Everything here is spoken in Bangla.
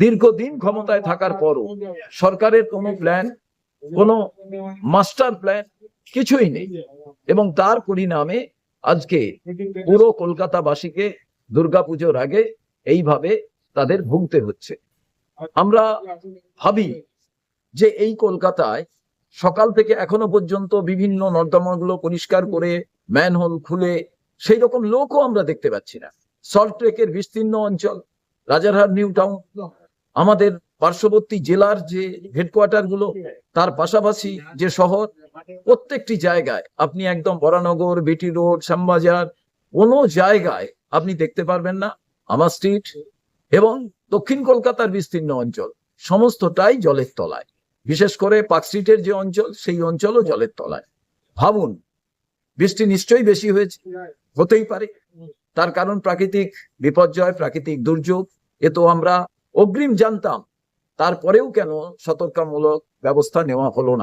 দীর্ঘদিন ক্ষমতায় থাকার পরও সরকারের কোনো প্ল্যান কোনো মাস্টার প্ল্যান কিছুই নেই। এবং তার পরিণামে আজকে পুরো কলকাতাবাসীকে দুর্গাপুজোর আগে এইভাবে তাদের ভুগতে হচ্ছে। আমরা ভাবি যে এই কলকাতায় সকাল থেকে এখনও পর্যন্ত বিভিন্ন নর্দমাগুলো পরিষ্কার করে ম্যানহোল খুলে সেই রকম লোকও আমরা দেখতে পাচ্ছি না। সল্ট ট্রেকের বিস্তীর্ণ অঞ্চল, রাজারহাট নিউ টাউন আমাদের পার্শ্ববর্তী জেলার যে হেডকোয়ার্টারগুলো, তার পাশাপাশি যে শহর, প্রত্যেকটি জায়গায় আপনি একদম বরানগর, বিটি রোড, শ্যামবাজার, কোনো জায়গায় আপনি দেখতে পারবেন না, আমার স্ট্রিট এবং দক্ষিণ কলকাতার বিস্তীর্ণ অঞ্চল, সমস্তটাই জলের তলায়। বিশেষ করে পার্ক স্ট্রিটের যে অঞ্চল, সেই অঞ্চলও জলের তলায়। ভাবুন, বৃষ্টি নিশ্চয়ই বেশি হয়েছে, হতেই পারে। তার কারণ প্রাকৃতিক বিপর্যয়, প্রাকৃতিক দুর্যোগ, এ তো আমরা অগ্রিম জানতাম তারপরেও কেন সতর্কমূলক ব্যবস্থা নেওয়া হলো না?